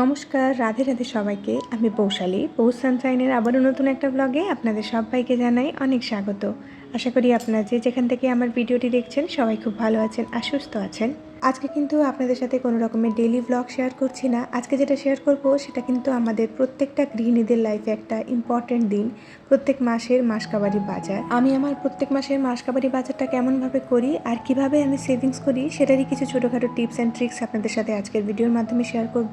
নমস্কার, রাধে রাধে সবাইকে। আমি বৌশালী। বৌ সানশাইনের আবারও নতুন একটা ব্লগে আপনাদের সবাইকে জানাই অনেক স্বাগত। আশা করি আপনারা যে যেখান থেকে আমার ভিডিওটি দেখছেন সবাই খুব ভালো আছেন আর সুস্থ আছেন। আজকে কিন্তু আপনাদের সাথে কোনো রকমের ডেইলি ব্লগ শেয়ার করছি না। আজকে যেটা শেয়ার করব, সেটা কিন্তু আমাদের প্রত্যেকটা গৃহিণীদের লাইফে একটা ইম্পর্ট্যান্ট দিন। প্রত্যেক মাসের মাসকাবারি বাজার। আমি আমার প্রত্যেক মাসের মাসকাবারি বাজারটা কেমনভাবে করি আর কীভাবে আমি সেভিংস করি, সেটারই কিছু ছোটোখাটো টিপস অ্যান্ড ট্রিক্স আপনাদের সাথে আজকের ভিডিওর মাধ্যমে শেয়ার করব।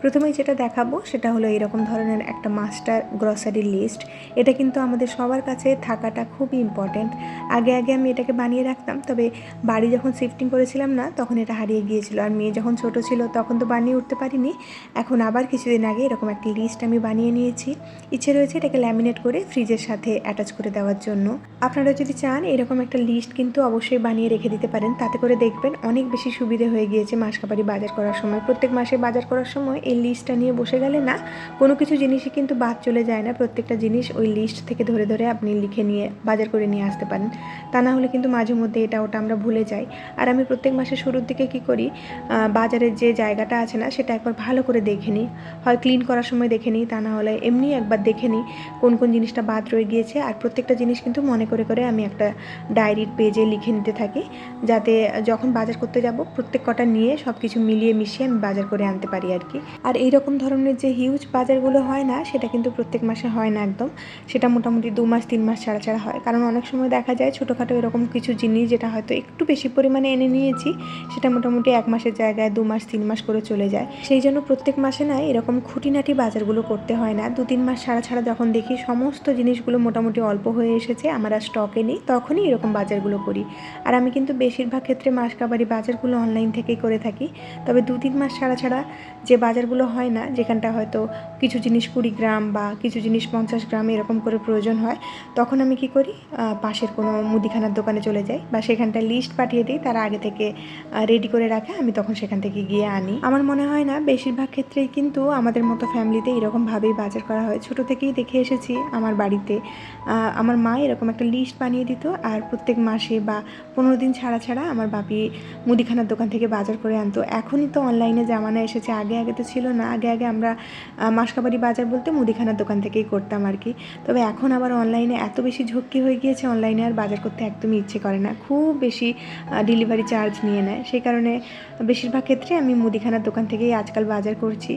প্রথমেই যেটা দেখাবো, সেটা হলো এরকম ধরনের একটা মাস্টার গ্রসারি লিস্ট এটা কিন্তু আমাদের সবার কাছে থাকাটা খুবই ইম্পর্ট্যান্ট আগে আগে আমি এটাকে বানিয়ে রাখতাম, তবে বাড়ি যখন শিফটিং করেছিলাম না, তখন এটা হারিয়ে গিয়েছিল। আর মেয়ে যখন ছোট ছিল তখন তো বানিয়ে উঠতে পারিনি। এখন আবার কিছুদিন আগে এরকম একটা লিস্ট আমি বানিয়ে নিয়েছি। ইচ্ছে রয়েছে এটাকে ল্যামিনেট করে ফ্রিজের সাথে অ্যাটাচ করে দেওয়ার জন্য। আপনারা যদি চান এরকম একটা লিস্ট কিন্তু অবশ্যই বানিয়ে রেখে দিতে পারেন। তাতে করে দেখবেন অনেক বেশি সুবিধে হয়ে গিয়েছে মাসকাবারি বাজার করার সময়। প্রত্যেক মাসে বাজার করার সময় এই লিস্টটা নিয়ে বসে গেলে না কোনো কিছু জিনিসই কিন্তু বাদ চলে যায় না। প্রত্যেকটা জিনিস ওই লিস্ট থেকে ধরে ধরে আপনি লিখে নিয়ে, বাজার করে নিয়ে আসতে পারেন। তা না হলে কিন্তু মাঝে মধ্যে এটা ওটা আমরা ভুলে যাই। আর আমি প্রত্যেক মাসের শুরুর দিকে কি করি? বাজারের যে জায়গাটা আছে না, সেটা একবার ভালো করে দেখে নিই। হয় ক্লিন করার সময় দেখে নিই, তা না হলে এমনি একবার দেখে নিই কোন কোন জিনিসটা বাদ রয়ে গিয়েছে। আর প্রত্যেকটা জিনিস কিন্তু মনে করে করে আমি একটা ডায়েরির পেজে লিখে নিতে থাকি। যাতে যখন বাজার করতে যাব, প্রত্যেক কটা নিয়ে সব কিছু মিলিয়ে, মিশিয়ে আমি বাজার করে আনতে পারি আর কি। আর এইরকম ধরনের যে হিউজ বাজারগুলো হয় না, সেটা কিন্তু প্রত্যেক মাসে হয় না একদম। সেটা মোটামুটি দু মাস, তিন মাস ছাড়া ছাড়া হয়। কারণ অনেক সময় দেখা যায় ছোটোখাটো এরকম কিছু জিনিস, যেটা হয়তো একটু বেশি পরিমাণে এনে নিয়েছি, সেটা মোটামুটি এক মাসের জায়গায়, দু মাস, তিন মাস করে চলে যায়। সেই জন্য প্রত্যেক মাসে না এরকম খুঁটিনাটি বাজারগুলো করতে হয় না। দু, তিন মাস ছাড়া ছাড়া যখন দেখি সমস্ত জিনিসগুলো মোটামুটি অল্প হয়ে এসেছে, আমার আর স্টকে নেই, তখনই এরকম বাজারগুলো করি। আর আমি কিন্তু বেশিরভাগ ক্ষেত্রে মাস কাবারি বাজারগুলো অনলাইন থেকেই করে থাকি। তবে দু, তিন মাস ছাড়া ছাড়া যে বাজারগুলো হয় না, যেখানটা হয়তো কিছু জিনিস কুড়ি গ্রাম বা কিছু জিনিস পঞ্চাশ গ্রাম এরকম করে প্রয়োজন হয়, তখন আমি কি করি? পাশের কোনো মুদিখানার দোকানে চলে যাই বা সেখানটা লিস্ট পাঠিয়ে দিই। তারা আগে থেকে রেডি করে রাখে, আমি তখন সেখান থেকে গিয়ে আনি। আমার মনে হয় না, বেশিরভাগ ক্ষেত্রেই কিন্তু আমাদের মতো ফ্যামিলিতে এরকমভাবেই বাজার করা হয়। ছোট থেকেই দেখে এসেছি আমার বাড়িতে। আমার মা এরকম একটা লিস্ট বানিয়ে দিত, আর প্রত্যেক মাসে বা পনেরো দিন ছাড়া ছাড়া আমার বাপি মুদিখানার দোকান থেকে বাজার করে আনতো। এখনই তো অনলাইনে জামানা এসেছে, আগে আগে তো ছিল না। আগে আগে আমরা মাসকাবারি বাজার বলতে মুদিখানার দোকান থেকেই করতাম আর কি। তবে এখন আবার অনলাইনে এত বেশি ঝক্কি হয়ে গিয়েছে অনলাইনে আর বাজার করতে একদমই ইচ্ছে করে না। খুব বেশি ডেলিভারি চার্জ নিয়ে নেয়। সেই কারণে বেশিরভাগ ক্ষেত্রে আমি মুদিখানার দোকান থেকেই আজকাল বাজার করছি।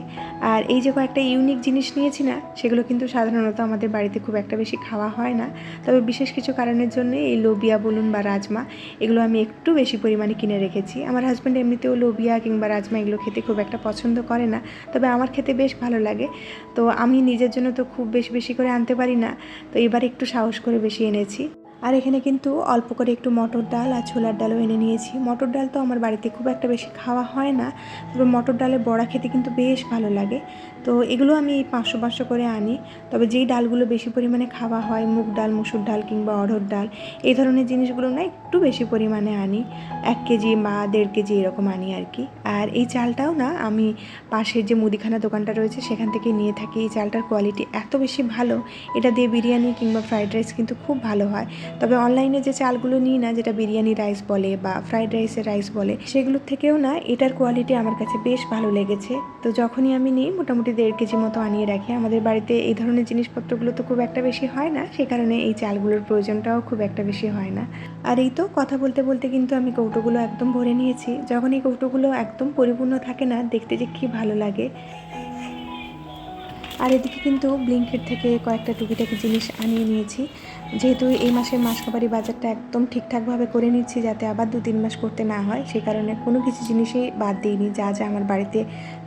আর এই যে কয়েকটা ইউনিক জিনিস নিয়েছি না, সেগুলো কিন্তু সাধারণত আমাদের বাড়িতে খুব একটা বেশি খাওয়া হয় না। তবে বিশেষ কিছু কারণের জন্য এই লোবিয়া বলুন বা রাজমা, এগুলো আমি একটু বেশি পরিমাণে কিনে রেখেছি। আমার হাজব্যান্ড এমনিতেও লোবিয়া কিংবা রাজমা এগুলো খেতে খুব একটা পছন্দ করে না, তবে আমার খেতে বেশ ভালো লাগে। তো আমি নিজের জন্য তো খুব বেশি বেশি করে আনতে পারি না, তো এবার একটু সাহস করে বেশি এনেছি। আর এখানে কিন্তু অল্প করে একটু মটর ডাল আর ছোলার ডালও এনে নিয়েছি। মটর ডাল তো আমার বাড়িতে খুব একটা বেশি খাওয়া হয় না। তবে মটর ডালের বড়া খেতে কিন্তু বেশ ভালো লাগে। তো এগুলো আমি পাঁচশো পাঁচশো করে আনি। তবে যেই ডালগুলো বেশি পরিমাণে খাওয়া হয়, মুগ ডাল, মুসুর ডাল কিংবা অড়হর ডাল, এই ধরনের জিনিসগুলো না একটু বেশি পরিমাণে আনি। এক কেজি বা দেড় কেজি এরকম আনি আর কি। আর এই চালটাও না আমি পাশের যে মুদিখানা দোকানটা রয়েছে, সেখান থেকে নিয়ে থাকি। এই চালটার কোয়ালিটি এত বেশি ভালো, এটা দিয়ে বিরিয়ানি কিংবা ফ্রাইড রাইস কিন্তু খুব ভালো হয়। তবে অনলাইনে যে চালগুলো নিই না, যেটা বিরিয়ানি রাইস বলে বা ফ্রাইড রাইসের রাইস বলে, সেগুলোর থেকেও না এটার কোয়ালিটি আমার কাছে বেশ ভালো লেগেছে। তো যখনই আমি নিই, মোটামুটি দেড় কেজি মতো আনিয়ে রাখি। আমাদের বাড়িতে এই ধরনের জিনিসপত্রগুলো তো খুব একটা বেশি হয় না, সে কারণে এই চালগুলোর প্রয়োজনটাও খুব একটা বেশি হয় না। আর এই তো কথা বলতে বলতে কিন্তু আমি কৌটোগুলো একদম ভরে নিয়েছি। যখন এই কৌটোগুলো একদম পরিপূর্ণ থাকে না, দেখতে যে কী ভালো লাগে। আর এদিকে কিন্তু ব্লিঙ্কেট থেকে কয়েকটা টুকিটাকি জিনিস আনিয়ে নিয়েছি। যেহেতু এই মাসের মাসকাবারি বাজারটা একদম ঠিকঠাকভাবে করে নিচ্ছি যাতে আবার দু তিন মাস করতে না হয়, সেই কারণে কোনো কিছু জিনিসই বাদ দিইনি, যা যা আমার বাড়িতে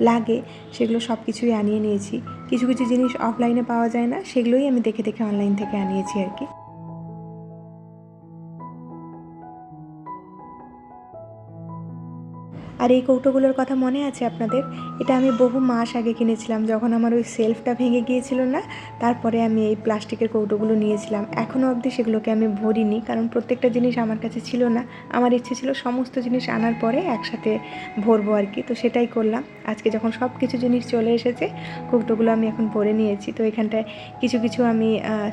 লাগে সেগুলো সব কিছুই আনিয়ে নিয়েছি। কিছু কিছু জিনিস অফলাইনে পাওয়া যায় না, সেগুলোই আমি দেখে দেখে অনলাইন থেকে আনিয়েছি আর কি। আর এই কৌটোগুলোর কথা মনে আছে আপনাদের? এটা আমি বহু মাস আগে কিনেছিলাম, যখন আমার ওই সেলফটা ভেঙে গিয়েছিল না? তারপরে আমি এই প্লাস্টিকের কৌটোগুলো নিয়েছিলাম। এখনও অবধি সেগুলোকে আমি ভরিনি, কারণ প্রত্যেকটা জিনিস আমার কাছে ছিল না। আমার ইচ্ছে ছিল সমস্ত জিনিস আনার পরে একসাথে ভরবো আর কি, তো সেটাই করলাম। আজকে যখন সব কিছু জিনিস চলে এসেছে, কৌটোগুলো আমি এখন ভরে নিয়েছি। তো এখানটায় কিছু কিছু আমি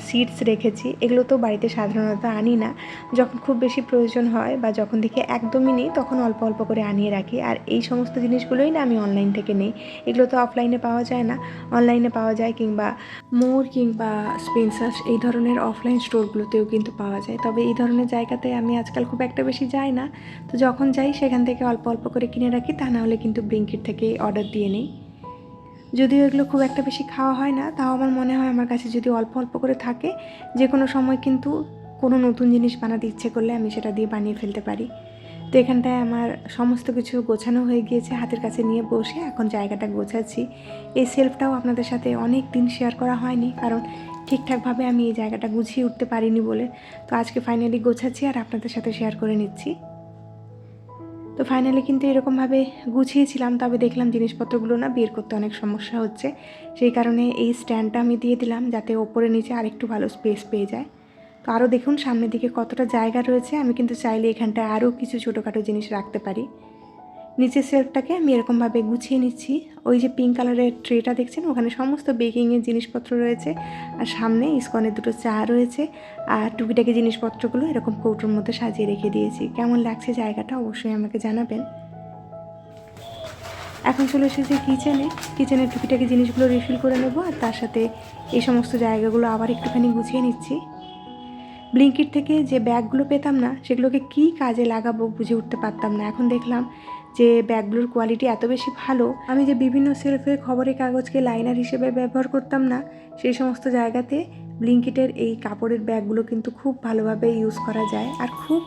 সিডস রেখেছি। এগুলো তো বাড়িতে সাধারণত আনি না। যখন খুব বেশি প্রয়োজন হয় বা যখন দেখি একদমই নেই, তখন অল্প অল্প করে আনিয়ে রাখি। আর এই সমস্ত জিনিসগুলোই না আমি অনলাইন থেকে নেই। এগুলো তো অফলাইনে পাওয়া যায় না। অনলাইনে পাওয়া যায় কিংবা মোর কিংবা স্পেন্সার্স এই ধরনের অফলাইন স্টোরগুলোতেও কিন্তু পাওয়া যায়। তবে এই ধরনের জায়গাতে আমি আজকাল খুব একটা বেশি যাই না। তো যখন যাই সেখান থেকে অল্প অল্প করে কিনে রাখি, তা না হলে কিন্তু ব্লিঙ্কিট থেকে অর্ডার দিয়ে নিই। যদিও এগুলো খুব একটা বেশি খাওয়া হয় না, তাও আমার মনে হয় আমার কাছে যদি অল্প অল্প করে থাকে যে কোনো সময় কিন্তু কোনো নতুন জিনিস বানাতে ইচ্ছে করলে আমি সেটা দিয়ে বানিয়ে ফেলতে পারি। তো এখানটায় আমার সমস্ত কিছু গোছানো হয়ে গিয়েছে, হাতের কাছে নিয়ে বসে এখন জায়গাটা গোছাচ্ছি। এই সেলফটাও আপনাদের সাথে অনেক দিন শেয়ার করা হয়নি, কারণ ঠিকঠাকভাবে আমি এই জায়গাটা গুছিয়ে উঠতে পারিনি বলে। তো আজকে ফাইনালি গোছাচ্ছি আর আপনাদের সাথে শেয়ার করে নিচ্ছি। তো ফাইনালি কিন্তু এরকমভাবে গুছিয়েছিলাম, তবে দেখলাম জিনিসপত্রগুলো না বের করতে অনেক সমস্যা হচ্ছে। সেই কারণে এই স্ট্যান্ডটা আমি দিয়ে দিলাম, যাতে ওপরে নিচে আরেকটু ভালো স্পেস পেয়ে যায়। তো আরও দেখুন সামনের দিকে কতটা জায়গা রয়েছে, আমি কিন্তু চাইলে এখানটায় আরও কিছু ছোটোখাটো জিনিস রাখতে পারি। নিচের সেলফটাকে আমি এরকমভাবে গুছিয়ে নিচ্ছি। ওই যে পিঙ্ক কালারের ট্রেটা দেখছেন, ওখানে সমস্ত বেকিংয়ের জিনিসপত্র রয়েছে। আর সামনে ইস্কনের দুটো চা রয়েছে। আর টুকিটাকি জিনিসপত্রগুলো এরকম কৌটোর মধ্যে সাজিয়ে রেখে দিয়েছি। কেমন লাগছে জায়গাটা অবশ্যই আমাকে জানাবেন। এখন চলে এসেছি কিচেনে কিচেনের টুকিটাকি জিনিসগুলো রিফিল করে নেব, আর তার সাথে এই সমস্ত জায়গাগুলো আবার একটুখানি গুছিয়ে নিচ্ছি। ব্লিঙ্কিট থেকে যে ব্যাগগুলো পেতাম না, সেগুলোকে কি কাজে লাগাবো বুঝে উঠতে পারতাম না। এখন দেখলাম যে ব্যাগগুলোর কোয়ালিটি এত বেশি ভালো, আমি যে বিভিন্ন সেলফের খবরের কাগজকে লাইনার হিসেবে ব্যবহার করতাম না, সেই সমস্ত জায়গাতে ব্লিঙ্কিটের এই কাপড়ের ব্যাগগুলো কিন্তু খুব ভালোভাবে ইউজ করা যায় আর খুব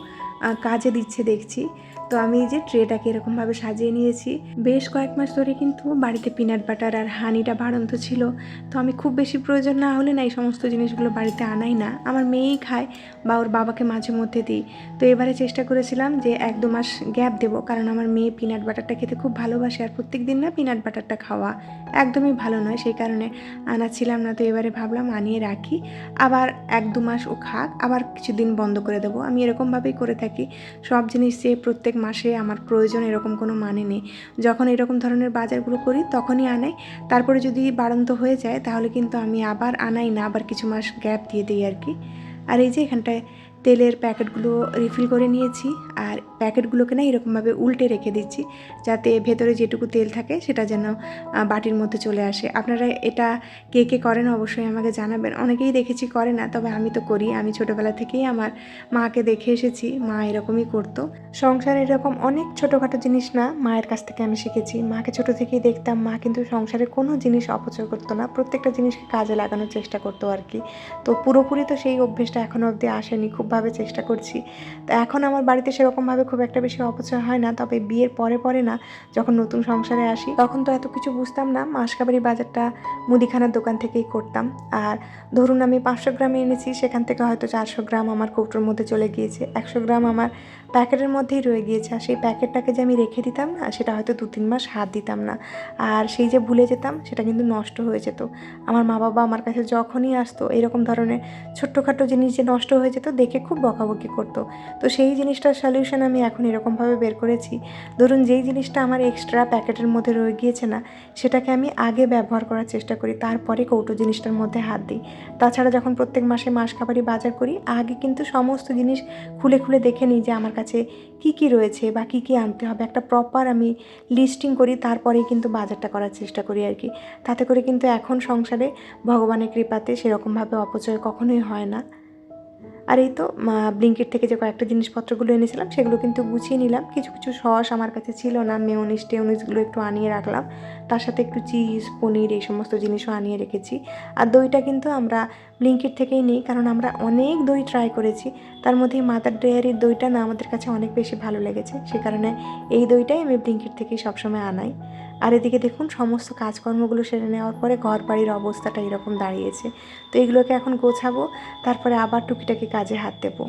কাজে দিচ্ছে দেখছি। তো আমি এই যে ট্রেটাকে এরকমভাবে সাজিয়ে নিয়েছি। বেশ কয়েক মাস ধরে কিন্তু বাড়িতে পিনাট বাটার আর হানিটা বাড়ন্ত ছিল। তো আমি খুব বেশি প্রয়োজন না হলে না এই সমস্ত জিনিসগুলো বাড়িতে আনাই না। আমার মেয়েই খায় বা ওর বাবাকে মাঝে মধ্যে দিই। তো এবারে চেষ্টা করেছিলাম যে এক দু মাস গ্যাপ দেবো, কারণ আমার মেয়ে পিনাট বাটারটা খেতে খুব ভালোবাসে আর প্রত্যেক দিন না পিনাট বাটারটা খাওয়া একদমই ভালো নয়। সেই কারণে আনাচ্ছিলাম না, তো এবারে ভাবলাম আনিয়ে রাখি। আবার এক দু মাস ও খাক, আবার কিছুদিন বন্ধ করে দেবো। আমি এরকমভাবেই করে থাকি। সব জিনিস যে প্রত্যেক মাসে আমার প্রয়োজন এরকম কোনো মানে নেই। যখন এরকম ধরনের বাজারগুলো করি, তখনই আনাই। তারপরে যদি বাড়ন্ত হয়ে যায়, তাহলে কিন্তু আমি আবার আনাই না, আবার কিছু মাস গ্যাপ দিয়ে দিই আর কি আর এই যে এখানটায় তেলের প্যাকেটগুলো রিফিল করে নিয়েছি আর প্যাকেটগুলোকে না এরকমভাবে উল্টে রেখে দিচ্ছি যাতে ভেতরে যেটুকু তেল থাকে সেটা যেন বাটির মধ্যে চলে আসে। আপনারা এটা কে কে করেন অবশ্যই আমাকে জানাবেন। অনেকেই দেখেছি করে না, তবে আমি তো করি। আমি ছোটোবেলা থেকেই আমার মাকে দেখে এসেছি, মা এরকমই করতো। সংসারে এরকম অনেক ছোটোখাটো জিনিস না মায়ের কাছ থেকে আমি শিখেছি। মাকে ছোটো থেকেই দেখতাম, মা কিন্তু সংসারে কোনো জিনিস অপচয় করতো না। প্রত্যেকটা জিনিসকে কাজে লাগানোর চেষ্টা করতো আর কি। তো পুরোপুরি তো সেই অভ্যেসটা এখনও অবধি আসেনি। খুবভাবে চেষ্টা করছি। তো এখন আমার বাড়িতে সেরকমভাবে খুব একটা বেশি অপচয় হয় না। তবে বিয়ের পরে পরে না, যখন নতুন সংসারে আসি, তখন তো এত কিছু বুঝতাম না। মাসকাবারি বাজারটা মুদিখানার দোকান থেকেই করতাম। আর ধরুন আমি পাঁচশো গ্রামে এনেছি, সেখান থেকে হয়তো চারশো গ্রাম আমার কৌটোর মধ্যে চলে গিয়েছে। একশো গ্রাম আমার প্যাকেটের মধ্যেই রয়ে গিয়েছে। আর সেই প্যাকেটটাকে যে আমি রেখে দিতাম না, সেটা হয়তো দু তিন মাস হাত দিতাম না। আর সেই যে ভুলে যেতাম, সেটা কিন্তু নষ্ট হয়ে যেত। আমার মা বাবা আমার কাছে যখনই আসতো, এরকম ধরনের ছোট্টখাটো জিনিস যে নষ্ট হয়ে যেত, দেখে খুব বকাবকি করতো। তো সেই জিনিসটার সলিউশন আমি এখন এরকমভাবে বের করেছি। ধরুন যেই জিনিসটা আমার এক্সট্রা প্যাকেটের মধ্যে রয়ে গিয়েছে না, সেটাকে আমি আগে ব্যবহার করার চেষ্টা করি, তারপরে কৌটো জিনিসটার মধ্যে হাত দিই। তাছাড়া যখন প্রত্যেক মাসে মাস খাবারই বাজার করি, আগে কিন্তু সমস্ত জিনিস খুলে খুলে দেখে নিই যে আমার কাছে কি কি রয়েছে বা কি কি আনতে হবে, একটা প্রপার আমি লিস্টিং করি, তারপরেই কিন্তু বাজারটা করার চেষ্টা করি আর কি। তাতে করে কিন্তু এখন সংসারে ভগবানের কৃপাতে সেরকমভাবে অপচয় কখনোই হয় না। আর এই তো ব্লিঙ্কেট থেকে যে কয়েকটা জিনিসপত্রগুলো এনেছিলাম, সেগুলো কিন্তু গুছিয়ে নিলাম। কিছু কিছু সস আমার কাছে ছিল না মেয়নিস টেউনিসগুলো একটু আনিয়ে রাখলাম। তার সাথে একটু চিজ, পনির এই সমস্ত জিনিসও আনিয়ে রেখেছি। আর দইটা কিন্তু আমরা ব্লিঙ্কেট থেকেই নিই, কারণ আমরা অনেক দই ট্রাই করেছি। তার মধ্যে মাদার ডেয়ারির দইটা না আমাদের কাছে অনেক বেশি ভালো লেগেছে। সে কারণে এই দইটাই আমি ব্লিঙ্কেট থেকেই সবসময় আনাই। আর এদিকে দেখুন, সমস্ত কাজকর্মগুলো সেরে নেওয়ার পরে ঘর বাড়ির অবস্থাটা এরকম দাঁড়িয়েছে। তো এগুলোকে এখন গোছাবো, তারপরে আবার টুকিটাকি কাজে হাত দেবো।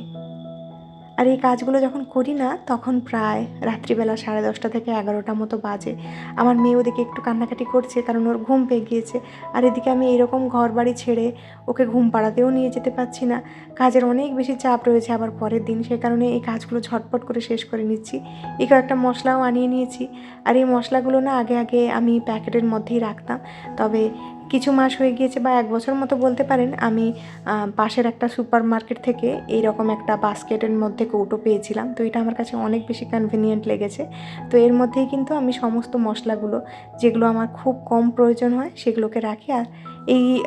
আর এই কাজগুলো যখন করি না, তখন প্রায় রাত্রিবেলা সাড়ে দশটা থেকে এগারোটা মতো বাজে। আমার মেয়ে ওদিকে একটু কান্নাকাটি করছে, কারণ ওর ঘুম পেয়ে গিয়েছে আর এদিকে আমি এরকম ঘর বাড়ি ছেড়ে ওকে ঘুম পাড়াতেও নিয়ে যেতে পারছি না। কাজের অনেক বেশি চাপ রয়েছে আবার পরের দিন, সে কারণে এই কাজগুলো ঝটপট করে শেষ করে নিচ্ছি। এই কয়েকটা মশলাও আনিয়ে নিয়েছি। আর এই মশলাগুলো না, আগে আগে আমি প্যাকেটের মধ্যেই রাখতাম। তবে কিছু মাস হয়ে গিয়েছে বা এক বছর মতো বলতে পারেন, আমি পাশের একটা সুপার মার্কেট থেকে এইরকম একটা বাস্কেটের মধ্যে কৌটো পেয়েছিলাম। তো এটা আমার কাছে অনেক বেশি কনভিনিয়েন্ট লেগেছে। তো এর মধ্যেই কিন্তু আমি সমস্ত মশলাগুলো, যেগুলো আমার খুব কম প্রয়োজন হয়, সেগুলোকে রাখি আর এই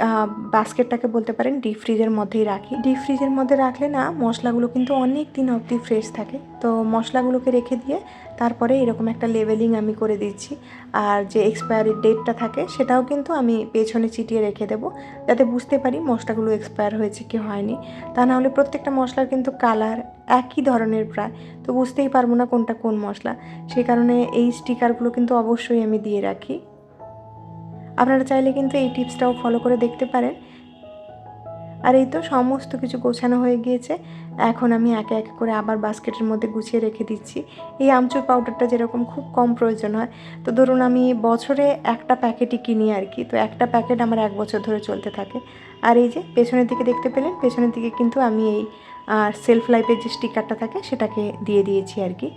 বাস্কেটটাকে বলতে পারেন ডিপ ফ্রিজের মধ্যেই রাখি। ডিপ ফ্রিজের মধ্যে রাখলে না মশলাগুলো কিন্তু অনেক দিন অবধি ফ্রেশ থাকে। তো মশলাগুলোকে রেখে দিয়ে তারপরে এরকম একটা লেভেলিং আমি করে দিচ্ছি। আর যে এক্সপায়ারি ডেটটা থাকে সেটাও কিন্তু আমি পেছনে চিটিয়ে রেখে দেবো। যাতে বুঝতে পারি মশলাগুলো এক্সপায়ার হয়েছে কি হয়নি। তা নাহলে প্রত্যেকটা মশলার কিন্তু কালার একই ধরনের প্রায়। তো বুঝতেই পারব না কোনটা কোন মশলা। সেই কারণে এই স্টিকারগুলো কিন্তু অবশ্যই আমি দিয়ে রাখি। আপনারা চাইলে কিন্তু এই টিপসটাও ফলো করে দেখতে পারেন। আর এই তো সমস্ত কিছু গোছানো হয়ে গিয়েছে। এখন আমি একে একে করে আবার বাস্কেটের মধ্যে গুছিয়ে রেখে দিচ্ছি। এই আমচুর পাউডারটা যেরকম খুব কম প্রয়োজন হয়। তো ধরুন আমি বছরে একটা প্যাকেটই কিনি আর কি। তো একটা প্যাকেট আমার এক বছর ধরে চলতে থাকে। আর এই যে পেছনের দিকে দেখতে পেলেন, পেছনের দিকে কিন্তু আমি এই আর সেলফ লাইফের যে স্টিকারটা থাকে সেটাকে দিয়ে দিয়েছি আর কি।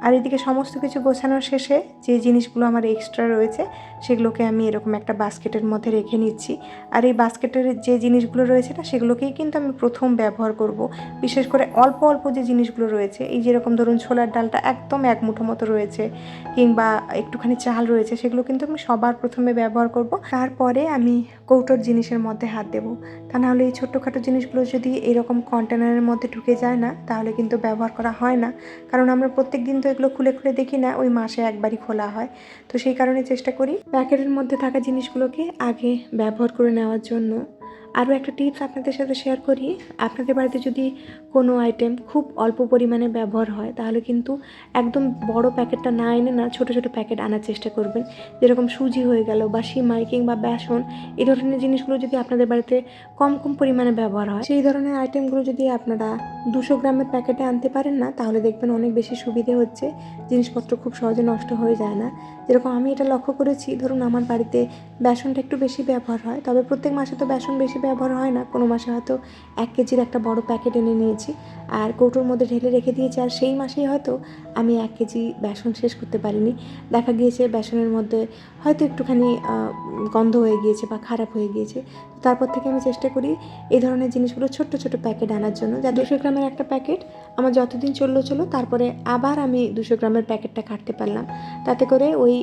আর এদিকে সমস্ত কিছু গোছানোর শেষে যে জিনিসগুলো আমার এক্সট্রা রয়েছে সেগুলোকে আমি এরকম একটা বাস্কেটের মধ্যে রেখে নিচ্ছি। আর এই বাস্কেটের যে জিনিসগুলো রয়েছে না, সেগুলোকেই কিন্তু আমি প্রথম ব্যবহার করব। বিশেষ করে অল্প অল্প যে জিনিসগুলো রয়েছে, এই যেরকম ধরুন ছোলার ডালটা একদম এক মুঠো মতো রয়েছে, কিংবা একটুখানি চাল রয়েছে, সেগুলো কিন্তু আমি সবার প্রথমে ব্যবহার করব। তারপরে আমি কৌটোর জিনিসের মধ্যে হাত দেবো। তা নাহলে এই ছোট্টখাটো জিনিসগুলো যদি এরকম কন্টেনারের মধ্যে ঢুকে যায় না, তাহলে কিন্তু ব্যবহার করা হয় না। কারণ আমরা প্রত্যেক দিন তো এগুলো খুলে খুলে দেখি না, ওই মাসে একবারই খোলা হয়। তো সেই কারণে চেষ্টা করি প্যাকেটের মধ্যে থাকা জিনিসগুলোকে আগে ব্যবহার করে নেওয়ার জন্য আরও একটা টিপস আপনাদের সাথে শেয়ার করি। আপনাদের বাড়িতে যদি কোনো আইটেম খুব অল্প পরিমাণে ব্যবহার হয়, তাহলে কিন্তু একদম বড় প্যাকেটটা না এনে না ছোটো ছোটো প্যাকেট আনার চেষ্টা করবেন। যেরকম সুজি হয়ে গেল বা সিমাই কিংবা বেসন, এই ধরনের জিনিসগুলো যদি আপনাদের বাড়িতে কম কম পরিমাণে ব্যবহার হয়, সেই ধরনের আইটেমগুলো যদি আপনারা দুশো গ্রামের প্যাকেটে আনতে পারেন না, তাহলে দেখবেন অনেক বেশি সুবিধে হচ্ছে। জিনিসপত্র খুব সহজে নষ্ট হয়ে যায় না। যেরকম আমি এটা লক্ষ্য করেছি, ধরুন আমার বাড়িতে বেসনটা একটু বেশি ব্যবহার হয়, তবে প্রত্যেক মাসে তো বেসন বেশি ব্যবহার হয় না। কোনো মাসে হয়তো এক কেজির একটা বড় প্যাকেট এনে নিয়েছি। আর কৌটোর মধ্যে ঢেলে রেখে দিয়েছি। আর সেই মাসেই হয়তো আমি এক কেজি বেসন শেষ করতে পারিনি। দেখা গিয়েছে বেসনের মধ্যে হয়তো একটুখানি গন্ধ হয়ে গিয়েছে বা খারাপ হয়ে গিয়েছে। তারপর থেকে আমি চেষ্টা করি এই ধরনের জিনিসগুলো ছোট্ট ছোট প্যাকেট আনার জন্য। যা দুশো গ্রামের একটা প্যাকেট, আমার যতদিন চলল চলো, তারপরে আবার আমি দুশো গ্রামের প্যাকেটটা কাটতে পারলাম। তাতে করে ওই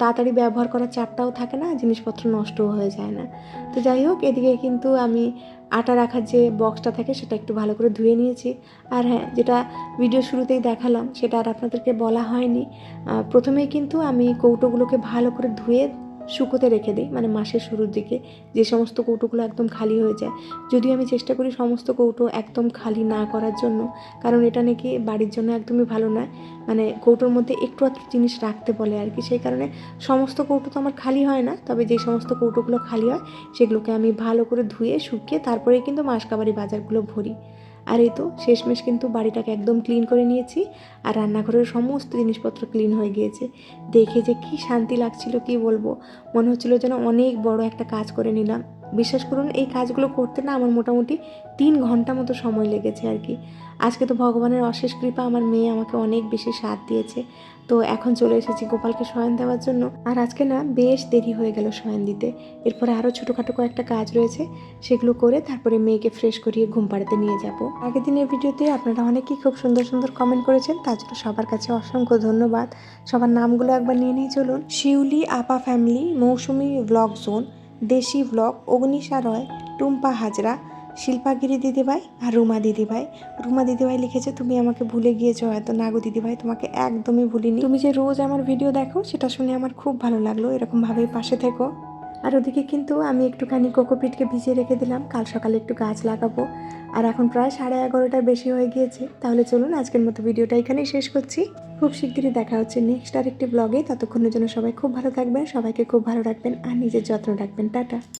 তাড়াতাড়ি ব্যবহার করার চাপটাও থাকে না, জিনিসপত্র নষ্টও হয়ে যায় না। তো যাই হোক, এদিকে কিন্তু আমি আটা রাখার যে বক্সটা থাকে, সেটা একটু ভালো করে ধুয়ে নিয়েছি। আর হ্যাঁ যেটা ভিডিও শুরুতেই দেখালাম, সেটা আর আপনাদেরকে বলা হয়নি। প্রথমেই কিন্তু আমি কৌটোগুলোকে ভালো করে ধুয়ে শুকোতে রেখে দিই মানে মাসের শুরুর দিকে যে সমস্ত কৌটোগুলো একদম খালি হয়ে যায়। যদিও আমি চেষ্টা করি সমস্ত কৌটো একদম খালি না করার জন্য, কারণ এটা নাকি বাড়ির জন্য একদমই ভালো নয়। মানে কৌটোর মধ্যে একটু আধটু জিনিস রাখতে বলে আর কি, সেই কারণে সমস্ত কৌটো তো আমার খালি হয় না, তবে যে সমস্ত কৌটোগুলো খালি হয় সেগুলোকে আমি ভালো করে ধুয়ে শুকিয়ে তারপরেই কিন্তু মাসকাবারি বাজারগুলো ভরি। আর এই তো শেষমেশ কিন্তু বাড়িটাকে একদম ক্লিন করে নিয়েছি আর রান্নাঘরের সমস্ত জিনিসপত্র ক্লিন হয়ে গিয়েছে। দেখে যে কি শান্তি লাগছিল, কি বলব? মনে হচ্ছিল যেন অনেক বড় একটা কাজ করে নিলাম। বিশ্বাস করুন, এই কাজগুলো করতে না আমার মোটামুটি তিন ঘণ্টা মতো সময় লেগেছে আর কি। আজকে তো ভগবানের অশেষ কৃপা, আমার মেয়ে আমাকে অনেক বেশি সাথ দিয়েছে। তো এখন চলে এসেছি গোপালকে শয়ন দেওয়ার জন্য। আর আজকে না বেশ দেরি হয়ে গেল শয়ন দিতে। এরপরে আরও ছোটোখাটো কয়েকটা কাজ রয়েছে, সেগুলো করে তারপরে মেয়েকে ফ্রেশ করিয়ে ঘুম পাড়াতে নিয়ে যাব। আগের দিনের ভিডিওতে আপনারা অনেকেই খুব সুন্দর সুন্দর কমেন্ট করেছেন, তার জন্য সবার কাছে অসংখ্য ধন্যবাদ। সবার নামগুলো একবার নিয়ে নিয়ে চলুন। শিউলি, আপা family Mousumi blog zone Desi blog Agnisha Roy Tumpa Hazra, Shilpagiri দিদিভাই আর রুমা দিদিভাই। রুমা দিদিভাই লিখেছে, তুমি আমাকে ভুলে গিয়েছো হয়তো। না গো দিদিভাই, তোমাকে একদমই ভুলিনি। তুমি যে রোজ আমার ভিডিও দেখো, সেটা শুনে আমার খুব ভালো লাগল। এরকমভাবেই পাশে থেকো। আর ওদিকে কিন্তু আমি একটুখানি কোকোপিটকে ভিজিয়ে রেখে দিলাম। কাল সকালে একটু গাছ লাগাবো। আর এখন প্রায় সাড়ে এগারোটার বেশি হয়ে গিয়েছে। তাহলে চলুন আজকের মতো ভিডিওটা এখানেই শেষ করছি। খুব শিগগিরই দেখা হচ্ছে নেক্সট আরেকটি ব্লগে ততক্ষণের জন্য সবাই খুব ভালো থাকবেন, সবাইকে খুব ভালো রাখবেন, আর নিজের যত্ন রাখবেন। টাটা।